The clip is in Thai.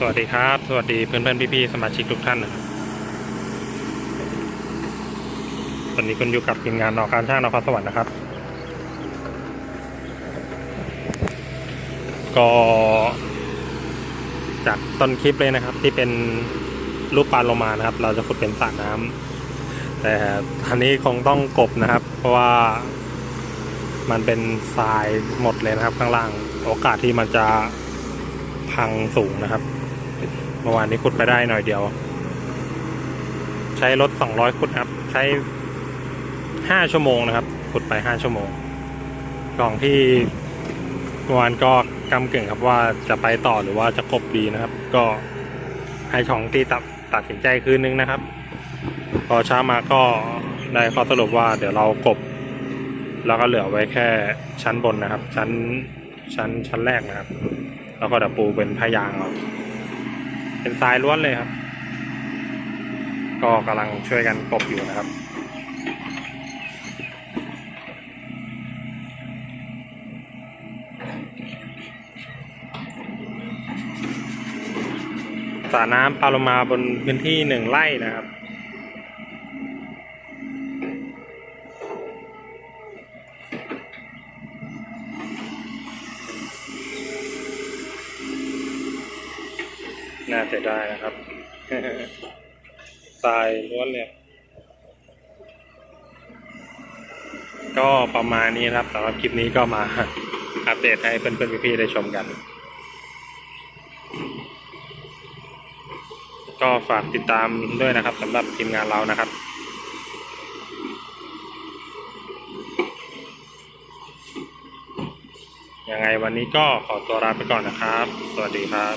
สวัสดีครับ สวัสดีเพื่อนเพื่อนๆพี่ๆสมาชิกทุกท่านนะครับตอนนี้คุณอยู่กับทีมงานนอการช่างนครสวรรค์นะครับ ก็จากต้นคลิปเลยนะครับ ที่เป็นรูปปลาโลมานะครับ เราจะขุดเป็นสระน้ำแต่อันนี้คงต้องกบนะครับ เพราะว่ามันเป็นทรายหมดเลยนะครับ ข้างล่างโอกาสที่มันจะพังสูงนะครับ มื่อวานนี้ขุดไปได้หน่อยเดียว ใช้รถ200ขุดครับ ใช้5ชั่วโมงนะครับ ขุดไป5ชั่วโมง กล่องที่เมื่อวานก็กำเก่งครับว่าจะไปต่อหรือว่าจะกบดีนะครับ ก็ให้ช่องตีตัดตัดสินใจคืนนึงนะครับ พอเช้ามาก็ได้ข้อสรุปว่าเดี๋ยวเรากบ แล้วก็เหลือไว้แค่ชั้นบนนะครับ ชั้นชั้นชั้นแรกนะครับ แล้วก็ดี๋ยวปูเป็นพยางเอา เป็นทรายล้วนเลยครับ ก็กำลังช่วยกันกบอยู่นะครับสระน้ำปลาโลมาบนพื้นที่หนึ่งไร่นะครับ น่าเสียดายนะครับทรายล้วนเลยก็ประมาณนี้ครับสำหรับคลิปนี้ก็มาอัปเดตให้เพื่อนๆพี่ๆได้ชมกัน ก็ฝากติดตามด้วยนะครับสำหรับทีมงานเรานะครับ ยังไงวันนี้ก็ขอตัวลาไปก่อนนะครับ สวัสดีครับ